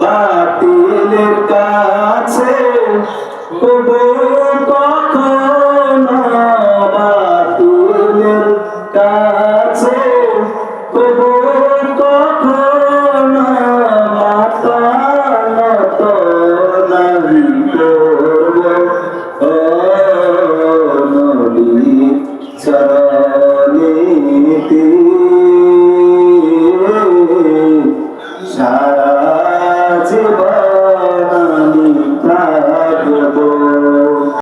বাতিলের কাছে কবুল